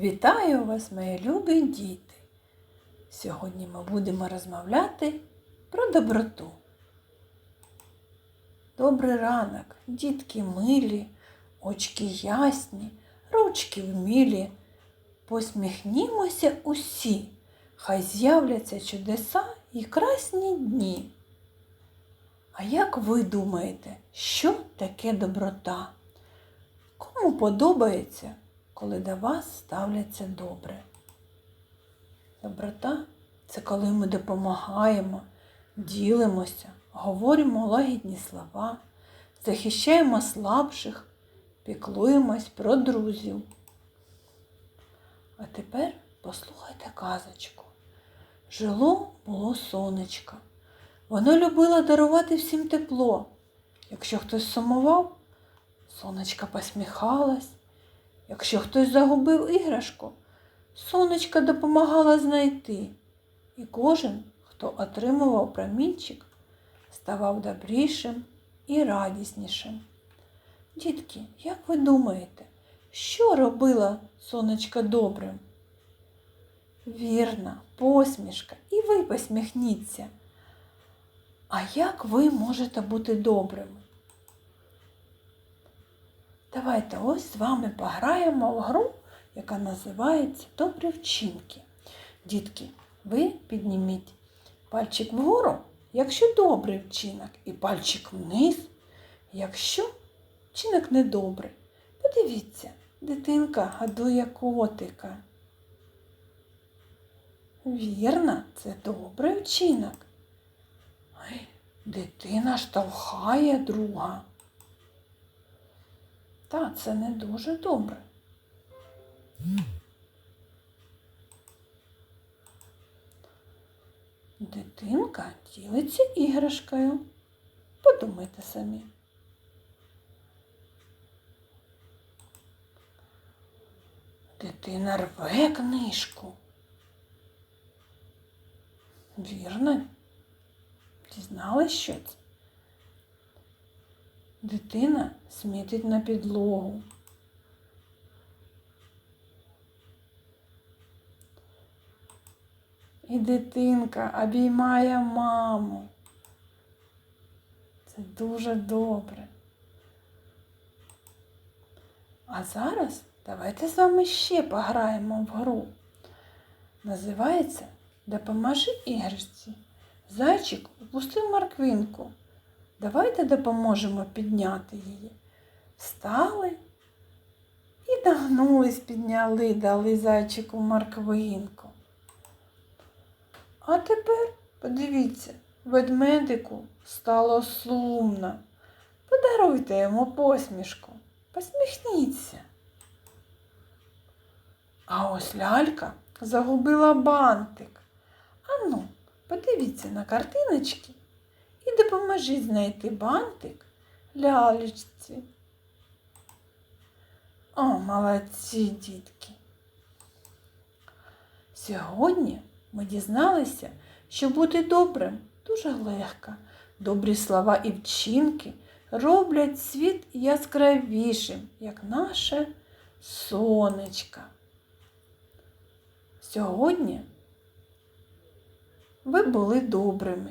Вітаю вас, мої любі діти! Сьогодні ми будемо розмовляти про доброту. Добрий ранок, дітки милі, очки ясні, ручки вмілі. Посміхнімося усі, хай з'являться чудеса і красні дні. А як ви думаєте, що таке доброта? Кому подобається, коли до вас ставляться добре? Доброта це коли ми допомагаємо, ділимося, говоримо лагідні слова, захищаємо слабших, піклуємось про друзів. А тепер послухайте казочку. Жило було сонечко. Воно любило дарувати всім тепло. Якщо хтось сумував, сонечка посміхалась. Якщо хтось загубив іграшку, сонечка допомагала знайти. І кожен, хто отримував промінчик, ставав добрішим і радіснішим. Дітки, як ви думаєте, що робила сонечка добрим? Вірна, посмішка, і ви посміхніться. А як ви можете бути добрими? Давайте ось з вами пограємо в гру, яка називається Добрі вчинки. Дітки, ви підніміть пальчик вгору, якщо добрий вчинок, і пальчик вниз, якщо вчинок недобрий. Подивіться, дитинка годує котика. Вірно, це добрий вчинок. Ой, дитина штовхає друга. Та це не дуже добре. Дитинка ділиться іграшкою. Подумайте самі. Дитина рве книжку. Вірно? Дізналась, що це? Дитина смітить на підлогу. І дитинка обіймає маму. Це дуже добре. А зараз давайте з вами ще пограємо в гру. Називається Допоможи іграшці. Зайчик упустив морквинку. Давайте допоможемо підняти її. Встали і нагнулись, підняли, дали зайчику морквинку. А тепер, подивіться, ведмедику стало сумно. Подаруйте йому посмішку, посміхніться. А ось лялька загубила бантик. Ану, подивіться на картиночки і допоможіть знайти бантик лялечці. О, молодці, дітки! Сьогодні ми дізналися, що бути добрим дуже легко. Добрі слова і вчинки роблять світ яскравішим, як наше сонечко. Сьогодні ви були добрими.